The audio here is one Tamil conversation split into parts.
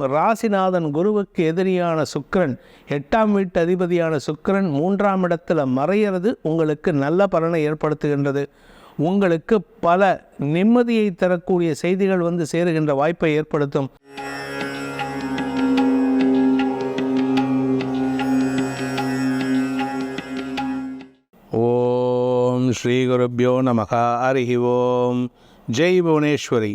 ராசிநாதன் குருவுக்கு எதிரியான சுக்கிரன் எட்டாம் வீட்டு அதிபதியான சுக்கிரன் மூன்றாம் இடத்துல மறையிறது உங்களுக்கு நல்ல பலனை ஏற்படுத்துகின்றது. உங்களுக்கு பல நிம்மதியை தரக்கூடிய செய்திகள் வந்து சேருகின்ற வாய்ப்பை ஏற்படுத்தும். ஓம் ஸ்ரீ குருப்பியோ நமகா ஹரிஹி ஓம். ஜெய் புவனேஸ்வரி.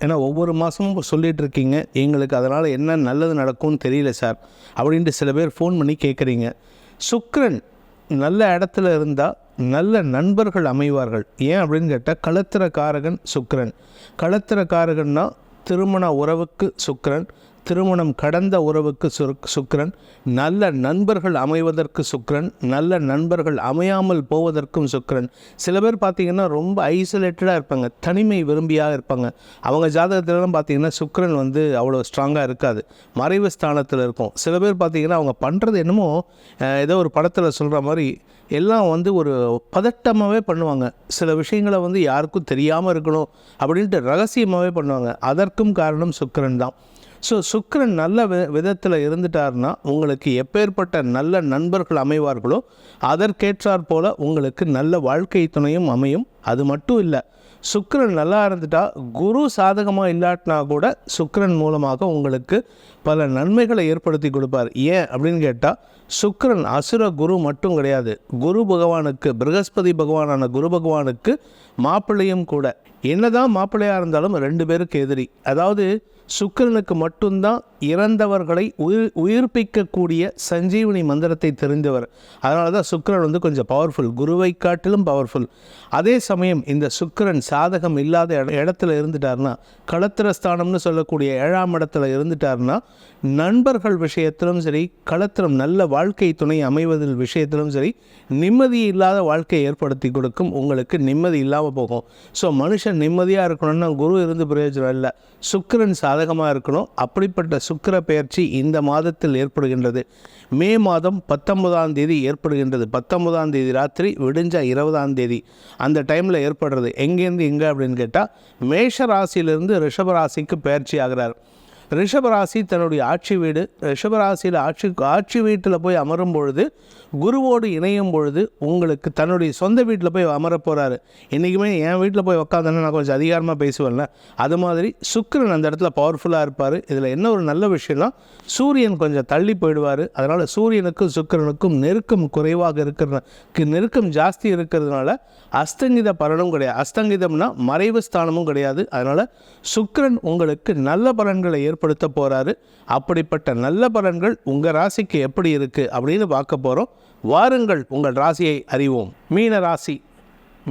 ஏன்னா ஒவ்வொரு மாதமும் சொல்லிகிட்டு இருக்கீங்க எங்களுக்கு அதனால் என்ன நல்லது நடக்கும்னு தெரியல சார் அப்படின்ட்டு சில பேர் ஃபோன் பண்ணி கேட்குறீங்க. சுக்ரன் நல்ல இடத்துல இருந்தால் நல்ல நண்பர்கள் அமைவார்கள். ஏன் அப்படின்னு கேட்டால் களத்திர காரகன் சுக்கிரன். களத்திர காரகன்னா திருமண உறவுக்கு சுக்ரன் திருமணம் கடந்த உறவுக்கு சுக்ரன் நல்ல நண்பர்கள் அமைவதற்கு சுக்ரன் நல்ல நண்பர்கள் அமையாமல் போவதற்கும் சுக்ரன் சில பேர் பார்த்திங்கன்னா ரொம்ப ஐசோலேட்டடாக இருப்பாங்க தனிமை விரும்பியாக இருப்பாங்க. அவங்க ஜாதகத்திலலாம் பார்த்தீங்கன்னா சுக்ரன் வந்து அவ்வளோ ஸ்ட்ராங்காக இருக்காது மறைவு ஸ்தானத்தில் இருக்கும். சில பேர் பார்த்திங்கன்னா அவங்க பண்ணுறது என்னமோ ஏதோ ஒரு படத்தில் சொல்கிற மாதிரி எல்லாம் வந்து ஒரு பதட்டமாகவே பண்ணுவாங்க. சில விஷயங்களை வந்து யாருக்கும் தெரியாமல் இருக்கணும் அப்படின்ட்டு ரகசியமாகவே பண்ணுவாங்க. அதற்கும் காரணம் சுக்ரன் தான். ஸோ சுக்கிரன் நல்ல வி விதத்தில் இருந்துட்டார்னா உங்களுக்கு எப்பேற்பட்ட நல்ல நண்பர்கள் அமைவார்களோ அதற்கேற்றாற் போல் உங்களுக்கு நல்ல வாழ்க்கை துணையும் அமையும். அது மட்டும் இல்லை சுக்கரன் நல்லா இருந்துட்டா குரு சாதகமாக இல்லாட்டினா கூட சுக்கிரன் மூலமாக உங்களுக்கு பல நன்மைகளை ஏற்படுத்தி கொடுப்பார். ஏன் அப்படின்னு கேட்டால் சுக்கரன் அசுர குரு மட்டும் கிடையாது. குரு பகவானுக்கு பிரகஸ்பதி பகவானான குரு பகவானுக்கு மாப்பிள்ளையும் கூட. என்னதான் மாப்பிள்ளையாக இருந்தாலும் ரெண்டு பேருக்கு எதிரி. அதாவது சுக்கிரனுக்கு மட்டும்தான் இறந்தவர்களை உயிர் உயிர்ப்பிக்கக்கூடிய சஞ்சீவனி மந்திரத்தை தெரிந்தவர். அதனால தான் சுக்கிரன் வந்து கொஞ்சம் பவர்ஃபுல் குருவை காட்டிலும் பவர்ஃபுல் அதே சமயம் இந்த சுக்கிரன் சாதகம் இல்லாத இட- இடத்துல இருந்துட்டார்னா களத்திரஸ்தானம்னு சொல்லக்கூடிய ஏழாம் இடத்துல இருந்துட்டார்னா நண்பர்கள் விஷயத்திலும் சரி களத்திரம் நல்ல வாழ்க்கை துணை அமைவதில் விஷயத்திலும் சரி நிம்மதி இல்லாத வாழ்க்கையை ஏற்படுத்தி கொடுக்கும் உங்களுக்கு நிம்மதி இல்லாமல் போகும். ஸோ மனுஷன் நிம்மதியாக இருக்கணும்னா குரு இருந்து பிரயோஜனம் இல்லை. சுக்கிரன் சாதகமாக இருக்கணும். அப்படிப்பட்ட சுக்கர பெயர்ச்சி இந்த மாதத்தில் ஏற்படுகின்றது. மே மாதம் பத்தொன்பதாம் தேதி ஏற்படுகின்றது. பத்தொன்பதாம் தேதி ராத்திரி விடிஞ்சா இருபதாம் தேதி. அந்த டைமில் ஏற்படுறது. எங்கேருந்து எங்கே அப்படின்னு கேட்டால் மேஷ ராசியிலிருந்து ரிஷப ராசிக்கு பெயர்ச்சி ஆகிறார். ரிஷபராசி தன்னுடைய ஆட்சி வீடு. ரிஷபராசியில் ஆட்சி ஆட்சி வீட்டில் போய் அமரும் பொழுது குருவோடு இணையும் பொழுது உங்களுக்கு தன்னுடைய சொந்த வீட்டில் போய் அமர போகிறாரு என்றைக்குமே என் வீட்டில் போய் உக்காந்தேன்னா நான் கொஞ்சம் அதிகாரமாக பேசுவேன்ல. அது மாதிரி சுக்கரன் அந்த இடத்துல பவர்ஃபுல்லாக இருப்பார். இதில் என்ன ஒரு நல்ல விஷயம்னா சூரியன் கொஞ்சம் தள்ளி போயிடுவார். அதனால் சூரியனுக்கும் சுக்கரனுக்கும் நெருக்கம் குறைவாக இருக்கிற நெருக்கம் ஜாஸ்தி இருக்கிறதுனால அஸ்தங்கித பலனும் கிடையாது. அஸ்தங்கிதம்னா மறைவு ஸ்தானமும் கிடையாது. அதனால் சுக்கரன் உங்களுக்கு நல்ல பலன்களை ஏற்படுத்த போகிறாரு அப்படிப்பட்ட நல்ல பலன்கள் உங்கள் ராசிக்கு எப்படி இருக்குது அப்படின்னு பார்க்க போகிறோம் வாருங்கள் உங்கள் ராசியை அறிவோம். மீன ராசி.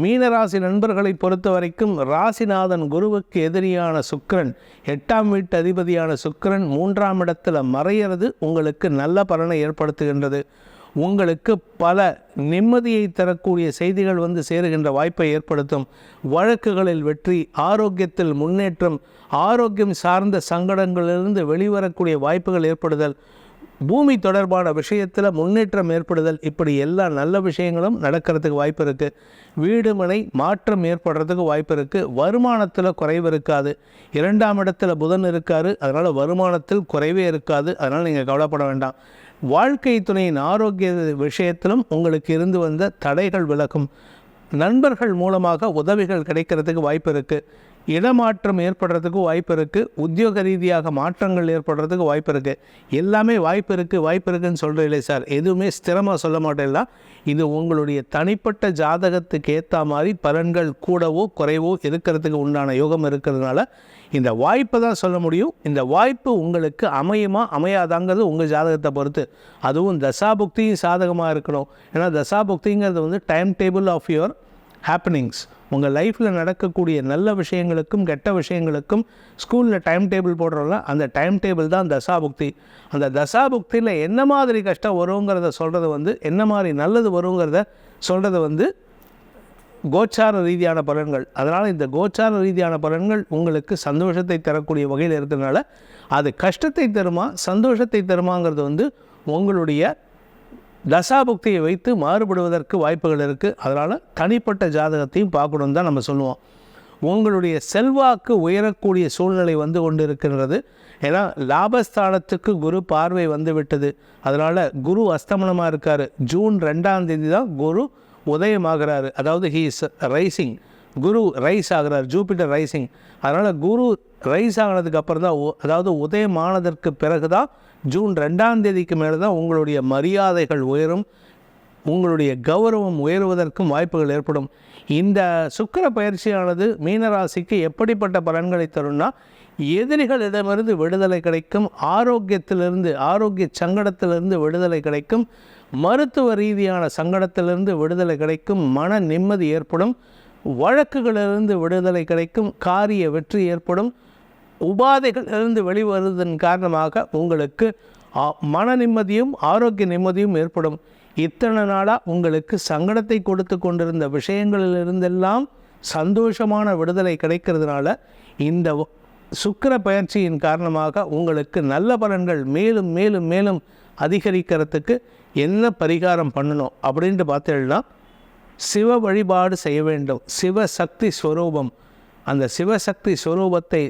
மீனராசி நண்பர்களை பொறுத்த வரைக்கும் ராசிநாதன் குருவுக்கு எதிரியான சுக்கரன் எட்டாம் வீட்டு அதிபதியான சுக்கிரன் மூன்றாம் இடத்துல மறையிறது உங்களுக்கு நல்ல பலனை ஏற்படுத்துகின்றது. உங்களுக்கு பல நிம்மதியை தரக்கூடிய செய்திகள் வந்து சேருகின்ற வாய்ப்பை ஏற்படுத்தும். வழக்குகளில் வெற்றி ஆரோக்கியத்தில் முன்னேற்றம் ஆரோக்கியம் சார்ந்த சங்கடங்களிலிருந்து வெளிவரக்கூடிய வாய்ப்புகள் ஏற்படுதல். பூமி தொடர்பான விஷயத்தில் முன்னேற்றம் ஏற்படுதல். இப்படி எல்லா நல்ல விஷயங்களும் நடக்கிறதுக்கு வாய்ப்பு இருக்குது வீடுமனை மாற்றம் ஏற்படுறதுக்கு வாய்ப்பு இருக்குது வருமானத்தில் குறைவு இருக்காது. இரண்டாம் இடத்துல புதன் இருக்காரு. அதனால் வருமானத்தில் குறைவே இருக்காது. அதனால் நீங்கள் கவலைப்பட வேண்டாம். வாழ்க்கை துணையின் ஆரோக்கிய விஷயத்திலும் உங்களுக்கு இருந்து வந்த தடைகள் விலகும். நண்பர்கள் மூலமாக உதவிகள் கிடைக்கிறதுக்கு வாய்ப்பு இருக்குது இடமாற்றம் ஏற்படுறதுக்கு வாய்ப்பு இருக்குது உத்தியோக ரீதியாக மாற்றங்கள் ஏற்படுறதுக்கு வாய்ப்பு இருக்குது எல்லாமே வாய்ப்பு இருக்குது வாய்ப்பு இருக்குன்னு சொல்கிறீங்களே சார். எதுவுமே ஸ்திரமாக சொல்ல மாட்டேன்னா இது உங்களுடைய தனிப்பட்ட ஜாதகத்துக்கு ஏற்ற மாதிரி பலன்கள் கூடவோ குறைவோ இருக்கிறதுக்கு உண்டான யோகம் இருக்கிறதுனால இந்த வாய்ப்பை தான் சொல்ல முடியும். இந்த வாய்ப்பு உங்களுக்கு அமையுமா அமையாதாங்கிறது உங்கள் ஜாதகத்தை பொறுத்து. அதுவும் தசாபுக்தியும் சாதகமாக இருக்கணும். ஏன்னா தசாபுக்திங்கிறது வந்து time table of your happenings உங்கள் லைஃப்பில் நடக்கக்கூடிய நல்ல விஷயங்களுக்கும் கெட்ட விஷயங்களுக்கும் ஸ்கூலில் டைம் டேபிள் போடுறோம்ல அந்த டைம் டேபிள் தான் தசாபுக்தி. அந்த தசாபுக்தியில் என்ன மாதிரி கஷ்டம் வருங்கிறத சொல்கிறது வந்து என்ன மாதிரி நல்லது வருங்கிறத சொல்கிறது வந்து கோச்சார ரீதியான பலன்கள். அதனால் இந்த கோச்சார ரீதியான பலன்கள் உங்களுக்கு சந்தோஷத்தை தரக்கூடிய வகையில் இருக்கிறதுனால அது கஷ்டத்தை தருமா சந்தோஷத்தை தருமாங்கிறது வந்து உங்களுடைய தசாபுக்தியை வைத்து மாறுபடுவதற்கு வாய்ப்புகள் இருக்குது அதனால் தனிப்பட்ட ஜாதகத்தையும் பார்க்கணும் தான் நம்ம சொல்லுவோம். உங்களுடைய செல்வாக்கு உயரக்கூடிய சூழ்நிலை வந்து கொண்டு இருக்கின்றது ஏன்னா லாபஸ்தானத்துக்கு குரு பார்வை வந்து விட்டது. அதனால் குரு அஸ்தமனமாக இருக்கார். ஜூன் ரெண்டாம் தேதி தான் குரு உதயமாகிறாரு. அதாவது he is rising Guru rise ஆகிறார். ஜூபிட்டர் ரைசிங் அதனால் குரு ரைஸ் ஆனதுக்கு அப்புறம் தான் அதாவது உதயமானதற்கு பிறகு தான் ஜூன் ரெண்டாம் தேதிக்கு மேலே தான் உங்களுடைய மரியாதைகள் உயரும் உங்களுடைய கௌரவம் உயருவதற்கும் வாய்ப்புகள் ஏற்படும். இந்த சுக்கிர பயிற்சியானது மீனராசிக்கு எப்படிப்பட்ட பலன்களை தரும்னா எதிரிகளிடமிருந்து விடுதலை கிடைக்கும் ஆரோக்கியத்திலிருந்து ஆரோக்கிய சங்கடத்திலிருந்து விடுதலை கிடைக்கும் மருத்துவ ரீதியான சங்கடத்திலிருந்து விடுதலை கிடைக்கும் மன நிம்மதி ஏற்படும் வழக்குகளிலிருந்து விடுதலை கிடைக்கும் காரிய வெற்றி ஏற்படும் உபாதைகளிலிருந்து வெளிவருவதன் காரணமாக உங்களுக்கு மன நிம்மதியும் ஆரோக்கிய நிம்மதியும் ஏற்படும். இத்தனை நாளாக உங்களுக்கு சங்கடத்தை கொடுத்து கொண்டிருந்த விஷயங்களிலிருந்தெல்லாம் சந்தோஷமான விடுதலை கிடைக்கிறதுனால இந்த சுக்கர சுக்கிர பயிற்சியின் காரணமாக உங்களுக்கு நல்ல பலன்கள் மேலும் மேலும் மேலும் அதிகரிக்கிறதுக்கு என்ன பரிகாரம் பண்ணணும் அப்படின்ட்டு பார்த்தீங்கன்னா சிவ வழிபாடு செய்ய வேண்டும். சிவசக்தி ஸ்வரூபம். அந்த சிவசக்தி ஸ்வரூபத்தை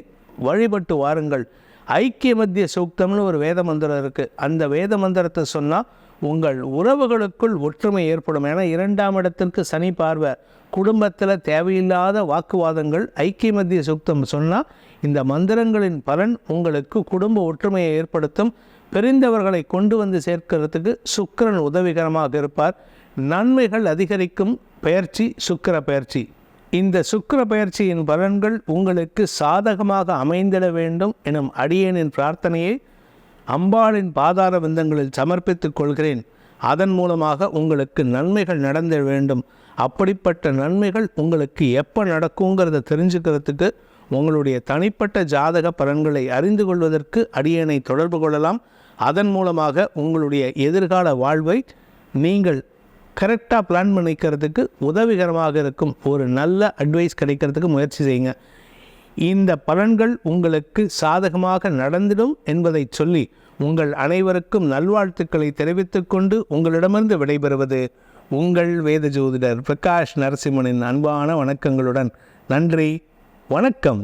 வழிபட்டு வாருங்கள். ஐக்கிய மத்திய சூக்தம்னு ஒரு வேத மந்திரம் இருக்குது அந்த வேத மந்திரத்தை சொன்னால் உங்கள் உறவுகளுக்குள் ஒற்றுமை ஏற்படும். ஏன்னா இரண்டாம் இடத்திற்கு சனி பார்வை. குடும்பத்தில் தேவையில்லாத வாக்குவாதங்கள் ஐக்கிய மத்திய சூக்தம் சொன்னால் இந்த மந்திரங்களின் பலன் உங்களுக்கு குடும்ப ஒற்றுமையை ஏற்படுத்தும். பிரிந்தவர்களை கொண்டு வந்து சேர்க்கிறதுக்கு சுக்கரன் உதவிகரமாக இருப்பார். நன்மைகள் அதிகரிக்கும். பயிற்சி சுக்கிர பயிற்சி இந்த சுக்கர பயிற்சியின் பலன்கள் உங்களுக்கு சாதகமாக அமைந்திட வேண்டும் எனும் அடியேனின் பிரார்த்தனையை அம்பாளின் பாதார விந்தங்களில் சமர்ப்பித்துக் கொள்கிறேன். அதன் மூலமாக உங்களுக்கு நன்மைகள் நடந்த வேண்டும். அப்படிப்பட்ட நன்மைகள் உங்களுக்கு எப்போ நடக்குங்கிறத தெரிஞ்சுக்கிறதுக்கு உங்களுடைய தனிப்பட்ட ஜாதக பலன்களை அறிந்து கொள்வதற்கு அடியேனை தொடர்பு கொள்ளலாம். அதன் மூலமாக உங்களுடைய எதிர்கால வாழ்வை நீங்கள் கரெக்டாக பிளான் பண்ணிக்கிறதுக்கு உதவிகரமாக இருக்கும். ஒரு நல்ல அட்வைஸ் கிடைக்கிறதுக்கு முயற்சி செய்யுங்க. இந்த பலன்கள் உங்களுக்கு சாதகமாக நடந்திடும் என்பதை சொல்லி உங்கள் அனைவருக்கும் நல்வாழ்த்துக்களை தெரிவித்துக் கொண்டு உங்களிடமிருந்து விடைபெறுவது உங்கள் வேத ஜோதிடர் பிரகாஷ் நரசிம்மனின் அன்பான வணக்கங்களுடன் நன்றி வணக்கம்.